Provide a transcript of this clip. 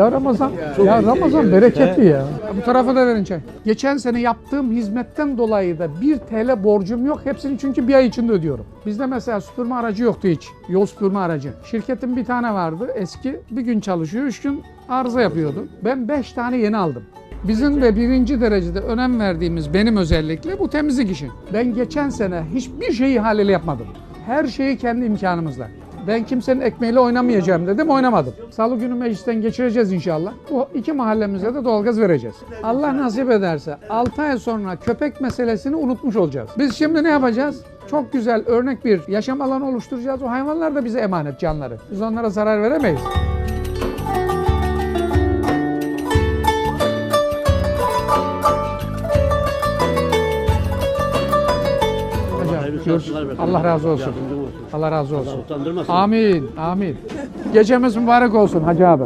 Ya Ramazan, ya Ramazan bereketli ya. Bu tarafa da verin çay. Geçen sene yaptığım hizmetten dolayı da 1 TL borcum yok. Hepsini çünkü bir ay içinde ödüyorum. Bizde mesela süpürme aracı yoktu hiç. Yol süpürme aracı. Şirketin bir tane vardı eski. Bir gün çalışıyor, üç gün arıza yapıyordu. Ben 5 tane yeni aldım. Bizim de birinci derecede önem verdiğimiz benim özellikle bu temizlik işi. Ben geçen sene hiçbir şeyi haliyle yapmadım. Her şeyi kendi imkanımızla. Ben kimsenin ekmeğiyle oynamayacağım dedim, oynamadım. Salı günü meclisten geçireceğiz inşallah. Bu iki mahallemize de doğalgaz vereceğiz. Allah nasip ederse 6 ay sonra köpek meselesini unutmuş olacağız. Biz şimdi ne yapacağız? Çok güzel örnek bir yaşam alanı oluşturacağız. O hayvanlar da bize emanet canları. Biz onlara zarar veremeyiz. Hocam, hayırlı görüş- çalışmalar versin. Allah razı olsun. Allah razı olsun. Amin, amin. Gecemiz mübarek olsun Hacı abi.